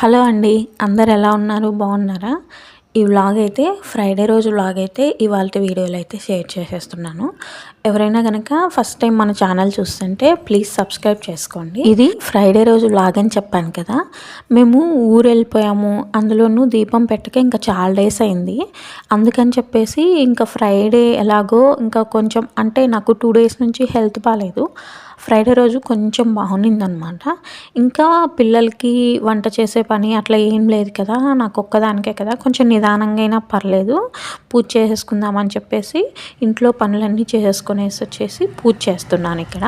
Hello అండి అందరు ఎలా ఉన్నారు? బాగున్నారా? ఈ వ్లాగ్ అయితే ఫ్రైడే రోజు వ్లాగ్ అయితే ఇవాళ వీడియోలో అయితే షేర్ చేసేస్తున్నాను. ఎవరైనా కనుక ఫస్ట్ టైం మన ఛానల్ చూస్తుంటే ప్లీజ్ సబ్స్క్రైబ్ చేసుకోండి. ఇది? ఫ్రైడే రోజు వ్లాగ్ అని చెప్పాను కదా మేము ఊరు వెళ్ళిపోయాము అందులోనూ దీపం పెట్టక ఇంకా చాలా డేస్ అయింది. అందుకని చెప్పేసి ఇంకా ఫ్రైడే ఎలాగో ఇంకా కొంచెం అంటే నాకు టూ డేస్ నుంచి హెల్త్ బాగాలేదు ఫ్రైడే రోజు కొంచెం బాగుండిందనమాట. ఇంకా పిల్లలకి వంట చేసే పని అట్లా ఏం లేదు కదా నాకు ఒక్కదానికే కదా కొంచెం నిదానంగా అయినా పర్లేదు. పూజ చేసేసుకుందామని చెప్పేసి ఇంట్లో పనులన్నీ చేసేసుకునేసి వచ్చేసి పూజ చేస్తున్నాను ఇక్కడ.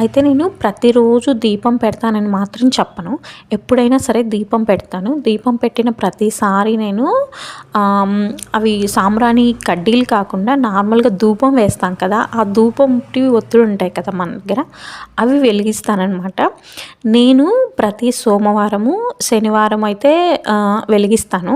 అయితే నేను ప్రతిరోజు దీపం పెడతానని మాత్రం చెప్పను. ఎప్పుడైనా సరే దీపం పెడతాను. దీపం పెట్టిన ప్రతిసారి నేను అవి సాంబ్రాణి కడ్డీలు కాకుండా నార్మల్గా ధూపం వేస్తాం కదా ఆ ధూపం ఒత్తులు ఉంటాయి కదా మన దగ్గర అవి వెలిగిస్తానమాట నేను ప్రతి సోమవారము శనివారం అయితే వెలిగిస్తాను.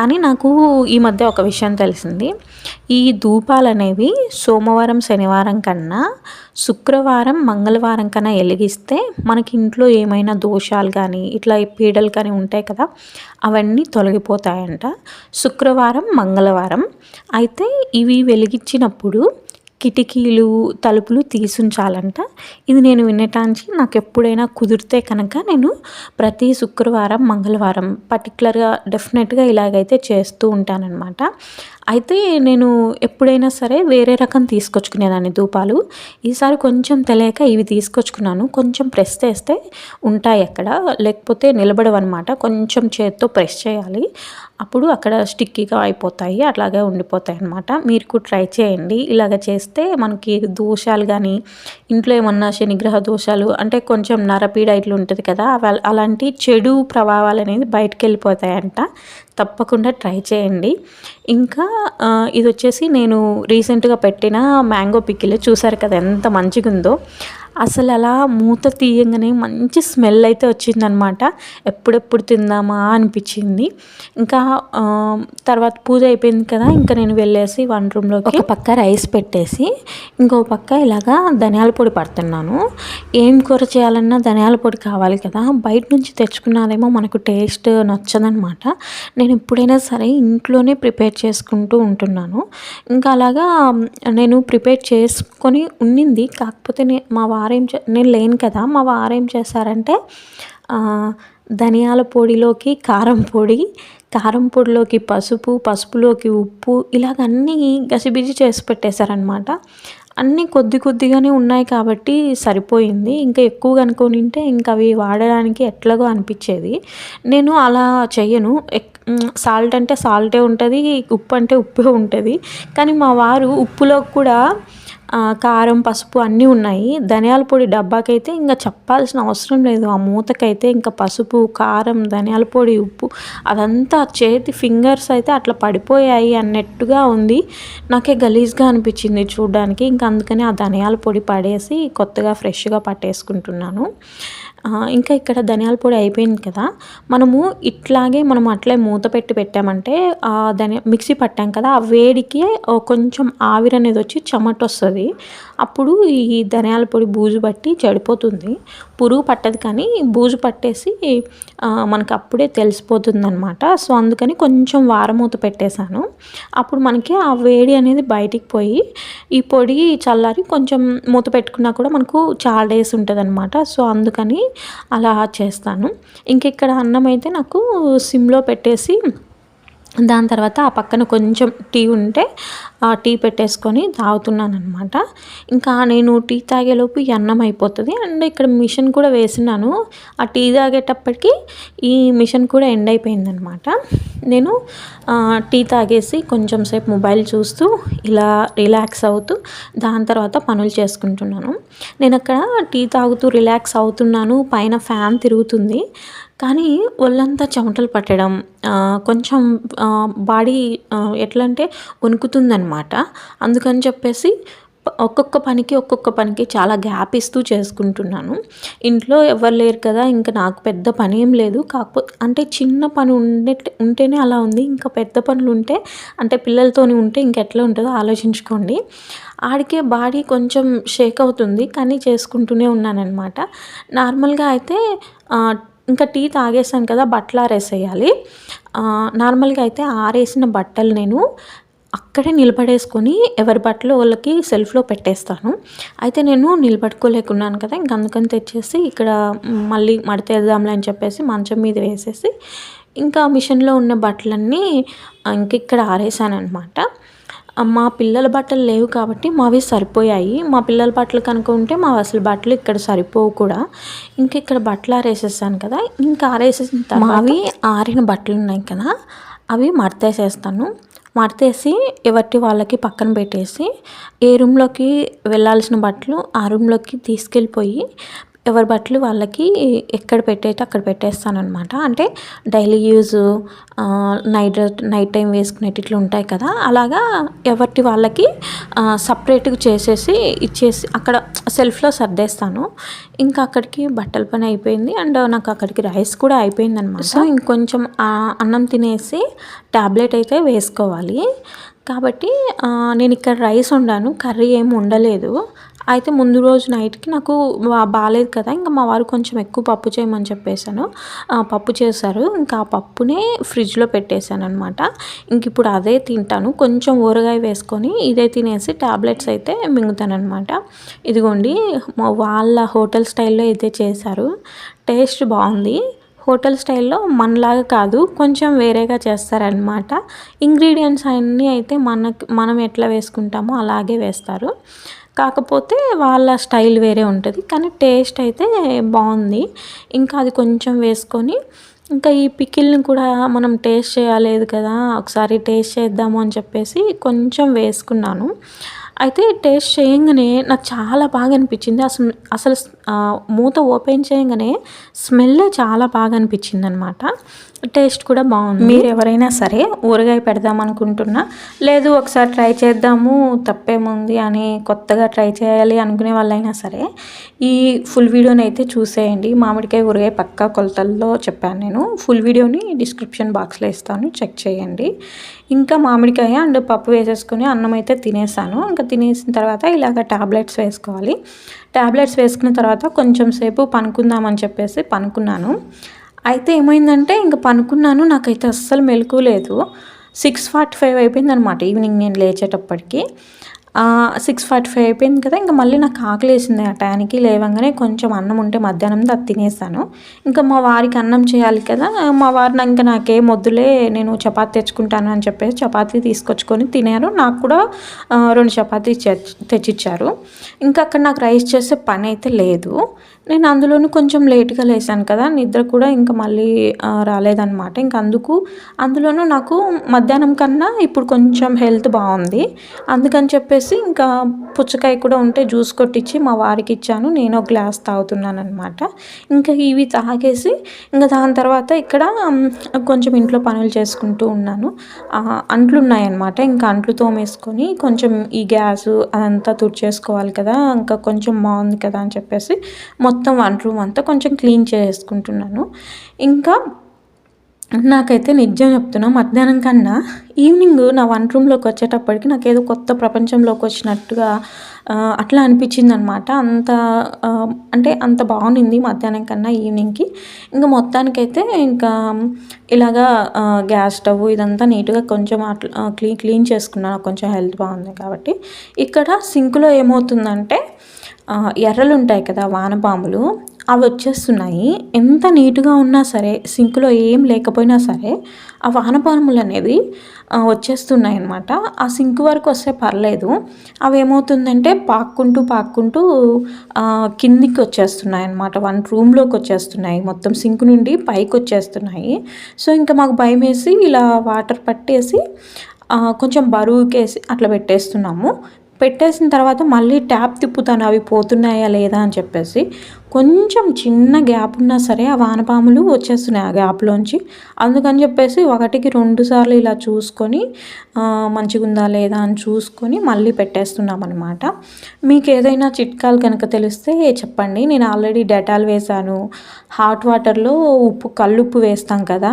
కానీ నాకు ఈ మధ్య ఒక విషయం తెలిసింది. ఈ ధూపాలు అనేవి సోమవారం శనివారం కన్నా శుక్రవారం మంగళవారం కన్నా వెలిగిస్తే మనకి ఇంట్లో ఏమైనా దోషాలు కానీ ఇట్లా పీడలు కానీ ఉంటాయి కదా అవన్నీ తొలగిపోతాయంట. శుక్రవారం మంగళవారం. అయితే ఇవి వెలిగించినప్పుడు కిటికీలు తలుపులు తీసుంచాలంట. ఇది నేను వినటానికి నాకు ఎప్పుడైనా కుదిరితే కనుక నేను ప్రతి శుక్రవారం మంగళవారం పర్టికులర్గా డెఫినెట్గా ఇలాగైతే చేస్తూ ఉంటానన్నమాట. అయితే నేను ఎప్పుడైనా సరే వేరే రకం తీసుకొచ్చుకునేదాన్ని ధూపాలు. ఈసారి కొంచెం తెలియక ఇవి తీసుకొచ్చుకున్నాను. కొంచెం ప్రెస్ చేస్తే ఉంటాయి అక్కడ. లేకపోతే నిలబడవన్నమాట. కొంచెం చేత్తో ప్రెస్ చేయాలి. అప్పుడు అక్కడ స్టిక్కీగా అయిపోతాయి. అట్లాగే ఉండిపోతాయి అన్నమాట మీరు కూడా ట్రై చేయండి. ఇలాగ చేస్తే మనకి దోషాలు కానీ ఇంట్లో ఏమన్నా శనిగ్రహ దోషాలు అంటే కొంచెం నరపీడ ఇట్లా ఉంటుంది కదా అలాంటి చెడు ప్రభావాలు అనేది బయటకు వెళ్ళిపోతాయంట. తప్పకుండా ట్రై చేయండి. ఇంకా ఇది వచ్చేసి నేను రీసెంట్గా పెట్టిన మ్యాంగో పిక్కిల్ చూసారు కదా ఎంత మంచిగా ఉందో అసలు అలా మూత తీయంగానే మంచి స్మెల్ అయితే వచ్చిందనమాట. ఎప్పుడెప్పుడు తిందామా అనిపించింది. ఇంకా తర్వాత పూజ అయిపోయింది కదా ఇంకా నేను వెళ్ళేసి వన్ రూమ్లోకి ఒక పక్క రైస్ పెట్టేసి ఇంకో పక్క ఇలాగా ధనియాల పొడి పడుతున్నాను. ఏం కూర చేయాలన్నా ధనియాల పొడి కావాలి కదా బయట నుంచి తెచ్చుకున్నదేమో మనకు టేస్ట్ నచ్చదనమాట. నేను ఎప్పుడైనా సరే ఇంట్లోనే ప్రిపేర్ చేసుకుంటూ ఉంటున్నాను. ఇంకా అలాగా నేను ప్రిపేర్ చేసుకొని ఉండింది కాకపోతే మా వారు వారేం చే నేను లేను కదా మా వారు ఏం చేశారంటే ధనియాల పొడిలోకి కారం పొడి కారం పొడిలోకి పసుపు పసుపులోకి ఉప్పు ఇలాగ అన్నీ గసిబిజి చేసి పెట్టేశారనమాట అన్నీ కొద్ది కొద్దిగానే ఉన్నాయి కాబట్టి సరిపోయింది. ఇంకా ఎక్కువగా అనుకొని ఉంటే ఇంకా అవి వాడడానికి ఎట్లాగో అనిపించేది. నేను అలా చెయ్యను. సాల్ట్ అంటే సాల్టే ఉంటుంది ఉప్పు అంటే ఉప్పే ఉంటుంది. కానీ మా వారు ఉప్పులో కూడా కారం పసుపు అన్నీ ఉన్నాయి. ధనియాల పొడి డబ్బాకైతే ఇంకా చెప్పాల్సిన అవసరం లేదు. ఆ మూతకైతే ఇంకా పసుపు కారం ధనియాల పొడి ఉప్పు అదంతా చేతి ఫింగర్స్ అయితే అట్లా పడిపోయాయి అన్నట్టుగా ఉంది. నాకే గలీజ్గా అనిపించింది చూడడానికి. ఇంకా అందుకని ఆ ధనియాల పొడి పడేసి కొత్తగా ఫ్రెష్గా పట్టేసుకుంటున్నాను. ఇంకా ఇక్కడ ధనియాల పొడి అయిపోయింది కదా. మనము ఇట్లాగే మనం అట్లే మూత పెట్టి పెట్టామంటే ఆ ధనియా మిక్సీ పట్టాం కదా ఆ వేడికి కొంచెం ఆవిరి అనేది వచ్చి చెమట వస్తుంది అప్పుడు ఈ ధనియాల పొడి బూజు పట్టి చెడిపోతుంది. పురుగు పట్టదు కానీ బూజు పట్టేసి మనకు అప్పుడే తెలిసిపోతుంది అనమాట సో అందుకని కొంచెం వారమూత పెట్టేశాను. అప్పుడు మనకి ఆ వేడి అనేది బయటికి పోయి ఈ పొడి చల్లారి కొంచెం మూత పెట్టుకున్నా కూడా మనకు చాలా డేస్ ఉంటుంది అనమాట సో అందుకని అలా చేస్తాను. ఇంక ఇక్కడ అన్నం అయితే నాకు సిమ్లో పెట్టేసి దాని తర్వాత ఆ పక్కన కొంచెం టీ ఉంటే టీ పెట్టేసుకొని తాగుతున్నాను అనమాట ఇంకా నేను టీ తాగేలోపు ఈ అన్నం అయిపోతుంది. అండ్ ఇక్కడ మిషన్ కూడా వేసినాను ఆ టీ తాగేటప్పటికి ఈ మిషన్ కూడా ఎండ్ అయిపోయిందనమాట నేను టీ తాగేసి కొంచెం సేపు మొబైల్ చూస్తూ ఇలా రిలాక్స్ అవుతూ దాని తర్వాత పనులు చేసుకుంటున్నాను. నేను అక్కడ టీ తాగుతూ రిలాక్స్ అవుతున్నాను. పైన ఫ్యాన్ తిరుగుతుంది. కానీ ఒళ్ళంతా చెమటలు పట్టడం కొంచెం బాడీ ఎట్లా అంటే వణుకుతుందనమాట అందుకని చెప్పేసి ఒక్కొక్క పనికి ఒక్కొక్క పనికి చాలా గ్యాప్ ఇస్తూ చేసుకుంటున్నాను. ఇంట్లో ఎవరు లేరు కదా ఇంకా నాకు పెద్ద పని ఏం లేదు. కాకపోతే అంటే చిన్న పని ఉండే ఉంటేనే అలా ఉంది. ఇంకా పెద్ద పనులు ఉంటే అంటే పిల్లలతోని ఉంటే ఇంకెట్లా ఉంటుందో ఆలోచించుకోండి. ఆడికే బాడీ కొంచెం షేక్ అవుతుంది కానీ చేసుకుంటూనే ఉన్నానన్నమాట. నార్మల్గా అయితే ఇంకా టీ తాగేసాను కదా బట్టలు ఆరేసేయాలి. నార్మల్గా అయితే ఆరేసిన బట్టలు నేను అక్కడే నిలబడేసుకొని ఎవరి బట్టలు వాళ్ళకి సెల్ఫ్లో పెట్టేస్తాను. అయితే నేను నిలబడుకోలేకున్నాను కదా ఇంక అందుకని తెచ్చేసి ఇక్కడ మళ్ళీ మడతేద్దాంలే అని చెప్పేసి మంచం మీద వేసేసి ఇంకా మిషన్లో ఉన్న బట్టలన్నీ ఇంక ఇక్కడ ఆరేసాను అనమాట మా పిల్లల బట్టలు లేవు కాబట్టి మావి సరిపోయాయి. మా పిల్లల బట్టలు కనుక ఉంటే మా అసలు బట్టలు ఇక్కడ సరిపోవు కూడా. ఇంక ఇక్కడ బట్టలు ఆరేసేసాను కదా ఇంకా ఆరేసేసిన తర్వాత మావి ఆరిన బట్టలు ఉన్నాయి కదా అవి మడతేసేస్తాను. మడతేసి ఎవరి వాళ్ళకి పక్కన పెట్టేసి ఏ రూమ్లోకి వెళ్ళాల్సిన బట్టలు ఆ రూమ్లోకి తీసుకెళ్ళిపోయి ఎవరి బట్టలు వాళ్ళకి ఎక్కడ పెట్టయితే అక్కడ పెట్టేస్తానమాట అంటే daily use night night time వేసుకునేటి ఇట్లా ఉంటాయి కదా. అలాగా ఎవరికి వాళ్ళకి సపరేట్గా చేసేసి ఇచ్చేసి అక్కడ సెల్ఫ్లో సర్దేస్తాను. ఇంకా అక్కడికి బట్టల పని అయిపోయింది. అండ్ నాకు అక్కడికి రైస్ కూడా అయిపోయింది అనమాట సో ఇంకొంచెం అన్నం తినేసి ట్యాబ్లెట్ అయితే వేసుకోవాలి. కాబట్టి నేను ఇక్కడ రైస్ వండాను. కర్రీ ఏమి ఉండలేదు అయితే ముందు రోజు నైట్కి నాకు బాగాలేదు కదా ఇంకా మా వారు కొంచెం ఎక్కువ పప్పు చేయమని చెప్పేశాను. పప్పు చేశారు. ఇంకా ఆ పప్పునే ఫ్రిడ్జ్లో పెట్టేశాను అనమాట ఇంక ఇప్పుడు అదే తింటాను. కొంచెం ఊరగాయ వేసుకొని ఇదే తినేసి టాబ్లెట్స్ అయితే మింగుతానమాట ఇదిగోండి వాళ్ళ హోటల్ స్టైల్లో అయితే చేశారు. టేస్ట్ బాగుంది. హోటల్ స్టైల్లో మనలాగా కాదు కొంచెం వేరేగా చేస్తారనమాట ఇంగ్రీడియంట్స్ అన్నీ అయితే మనకి మనం ఎట్లా వేసుకుంటామో అలాగే వేస్తారు. కాకపోతే వాళ్ళ స్టైల్ వేరే ఉంటుంది. కానీ టేస్ట్ అయితే బాగుంది. ఇంకా అది కొంచెం వేసుకొని ఇంకా ఈ పికిల్ని కూడా మనం టేస్ట్ చేయలేదు కదా ఒకసారి టేస్ట్ చేద్దాము అని చెప్పేసి కొంచెం వేసుకున్నాను. అయితే టేస్ట్ చేయగానే నాకు చాలా బాగా అనిపించింది. అసలు అసలు మూత ఓపెన్ చేయగానే స్మెల్ చాలా బాగా అనిపించింది అనమాట టేస్ట్ కూడా బాగుంది. మీరు ఎవరైనా సరే ఊరగాయ పెడదాం అనుకుంటున్నా లేదు ఒకసారి ట్రై చేద్దాము తప్పేముంది అని కొత్తగా ట్రై చేయాలి అనుకునే వాళ్ళైనా సరే ఈ ఫుల్ వీడియోని అయితే చూసేయండి. మామిడికాయ ఊరగాయ పక్కా కొలతల్లో చెప్పాను నేను. ఫుల్ వీడియోని డిస్క్రిప్షన్ బాక్స్లో ఇస్తాను. చెక్ చేయండి. ఇంకా మామిడికాయ అండ్ పప్పు వేసేసుకుని అన్నం అయితే తినేసాను. ఇంకా తినేసిన తర్వాత ఇలాగ టాబ్లెట్స్ వేసుకోవాలి. టాబ్లెట్స్ వేసుకున్న తర్వాత కొంచెం సేపు పనుకుందామని చెప్పేసి పనుకున్నాను. అయితే ఏమైందంటే ఇంకా పనుకున్నాను నాకైతే అస్సలు మెలకు లేదు. సిక్స్ ఫార్టీ ఫైవ్ అయిపోయింది అనమాట ఈవినింగ్ నేను లేచేటప్పటికి. సిక్స్ ఫార్టీ ఫైవ్ అయిపోయింది కదా ఇంకా మళ్ళీ నాకు ఆకలి వేసింది ఆ టైంకి లేవగానే కొంచెం అన్నం ఉంటే మధ్యాహ్నం అది తినేసాను. ఇంకా మా వారికి అన్నం చేయాలి కదా మా వారిని ఇంకా నాకేం వద్దులే నేను చపాతి తెచ్చుకుంటాను అని చెప్పేసి చపాతీ తీసుకొచ్చుకొని తినారు. నాకు కూడా రెండు చపాతీ తెచ్చి- తెచ్చిచ్చారు. ఇంకా అక్కడ నాకు రైస్ చేసే పని అయితే లేదు. నేను అందులోనూ కొంచెం లేట్గా లేసాను కదా నిద్ర కూడా ఇంకా మళ్ళీ రాలేదనమాట రాలేదన్నమాట. ఇంకా అందుకు అందులోనూ నాకు మధ్యాహ్నం కన్నా ఇప్పుడు కొంచెం హెల్త్ బాగుంది. అందుకని చెప్పేసి ఇంకా పుచ్చకాయ కూడా ఉంటే జ్యూస్ కొట్టించి మా వారికి ఇచ్చాను. నేను ఒక గ్లాస్ తాగుతున్నాను అనమాట ఇంకా ఇవి తాగేసి ఇంకా దాని తర్వాత ఇక్కడ కొంచెం ఇంట్లో పనులు చేసుకుంటూ ఉన్నాను. అంట్లు ఉన్నాయన్నమాట. ఇంకా అంట్లు తోమేసుకొని కొంచెం ఈ గ్యాస్ అదంతా తుడిచేసుకోవాలి కదా ఇంకా కొంచెం బాగుంది కదా అని చెప్పేసి మొత్తం వంట రూమ్ అంతా కొంచెం క్లీన్ చేసుకుంటున్నాను. ఇంకా నాకైతే నిజం చెప్తున్నా మధ్యాహ్నం కన్నా ఈవినింగ్ నా వన్ రూమ్లోకి వచ్చేటప్పటికి నాకేదో కొత్త ప్రపంచంలోకి వచ్చినట్టుగా అట్లా అనిపించింది అనమాట అంత అంటే అంత బాగుంది మధ్యాహ్నం కన్నా ఈవినింగ్కి. ఇంకా మొత్తానికైతే ఇంకా ఇలాగా గ్యాస్ స్టవ్ ఇదంతా నీట్గా కొంచెం అట్లా క్లీన్ క్లీన్ చేసుకున్నాను. కొంచెం హెల్త్ బాగుంది కాబట్టి. ఇక్కడ సింక్లో ఏమవుతుందంటే ఎర్రలు ఉంటాయి కదా వానపాములు అవి వచ్చేస్తున్నాయి. ఎంత నీట్గా ఉన్నా సరే సింక్లో ఏం లేకపోయినా సరే ఆ వానపాములు అనేది వచ్చేస్తున్నాయి అనమాట ఆ సింక్ వరకు వస్తే పర్లేదు. అవి ఏమవుతుందంటే పాక్కుంటూ పాక్కుంటూ కిందికి వచ్చేస్తున్నాయి అనమాట వన్ రూమ్లోకి వచ్చేస్తున్నాయి. మొత్తం సింక్ నుండి పైకి వచ్చేస్తున్నాయి. సో ఇంకా మాకు భయం వేసి ఇలా వాటర్ పట్టేసి కొంచెం బరువుకేసి అట్లా పెట్టేస్తున్నాము. పెట్టేసిన తర్వాత మళ్ళీ ట్యాప్ తిప్పుతాను. అవి పోతున్నాయా లేదా అని చెప్పేసి కొంచెం చిన్న గ్యాప్ ఉన్నా సరే ఆ వానపాములు వచ్చేస్తున్నాయి ఆ గ్యాప్లోంచి. అందుకని చెప్పేసి ఒకటికి రెండు సార్లు ఇలా చూసుకొని మంచిగా ఉందా లేదా అని చూసుకొని మళ్ళీ పెట్టేస్తున్నాం అనమాట మీకు ఏదైనా చిట్కాలు కనుక తెలిస్తే చెప్పండి. నేను ఆల్రెడీ డెటాల్ వేశాను. హాట్ వాటర్లో ఉప్పు కల్లుప్పు వేస్తాం కదా.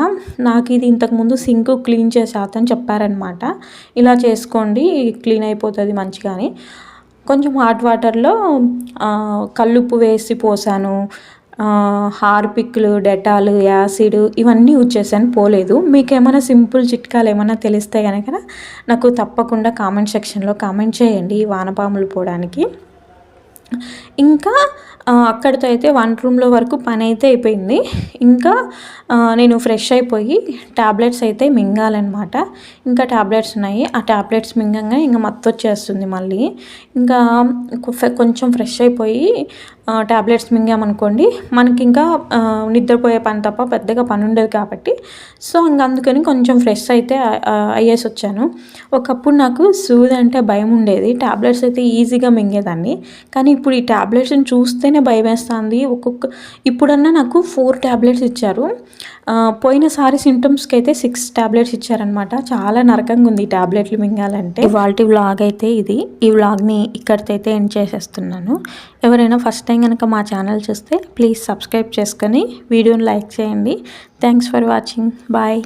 నాకు ఇది ఇంతకుముందు సింక్ క్లీన్ చేసేతని చెప్పారనమాట ఇలా చేసుకోండి క్లీన్ అయిపోతుంది మంచిగా అని కొంచెం హాట్ వాటర్లో కల్లుప్పు వేసి పోసాను. హార్పిక్లు డెటాల్ యాసిడ్ ఇవన్నీ యూజ్ చేశాను పోలేదు. మీకు ఏమైనా సింపుల్ చిట్కాలు ఏమైనా తెలిస్తే కనుక నాకు తప్పకుండా కామెంట్ సెక్షన్లో కామెంట్ చేయండి వానపాములు పోవడానికి. ఇంకా అక్కడితో అయితే వన్ రూమ్లో వరకు పని అయితే అయిపోయింది. ఇంకా నేను ఫ్రెష్ అయిపోయి ట్యాబ్లెట్స్ అయితే మింగాలన్నమాట. ఇంకా ట్యాబ్లెట్స్ ఉన్నాయి. ఆ ట్యాబ్లెట్స్ మింగంగా ఇంకా మత్తు వచ్చేస్తుంది మళ్ళీ. ఇంకా కొంచెం ఫ్రెష్ అయిపోయి ట్యాబ్లెట్స్ మింగామనుకోండి మనకి ఇంకా నిద్రపోయే పని తప్ప పెద్దగా పని ఉండదు కాబట్టి. సో ఇంక అందుకని కొంచెం ఫ్రెష్ అయితే అయ్యేసి వచ్చాను ఒకప్పుడు నాకు సూది అంటే భయం ఉండేది ట్యాబ్లెట్స్ అయితే ఈజీగా మింగేదాన్ని. కానీ ఇప్పుడు ఈ ట్యాబ్లెట్స్ని చూస్తేనే భయం వేస్తుంది ఒక్కొక్క ఇప్పుడన్నా నాకు ఫోర్ ట్యాబ్లెట్స్ ఇచ్చారు. పోయినసారి సిమ్టమ్స్కి అయితే సిక్స్ ట్యాబ్లెట్స్ ఇచ్చారనమాట చాలా నరకంగా ఉంది ఈ ట్యాబ్లెట్లు మింగాలంటే. ఇవాళ వ్లాగ్ అయితే ఇది. ఈ వ్లాగ్ని ఇక్కడితో అయితే ఎండ్ చేసేస్తున్నాను. ఎవరైనా ఫస్ట్ టైం కనుక మా ఛానల్ చూస్తే ప్లీజ్ సబ్స్క్రైబ్ చేసుకొని వీడియోని లైక్ చేయండి. Thanks for watching bye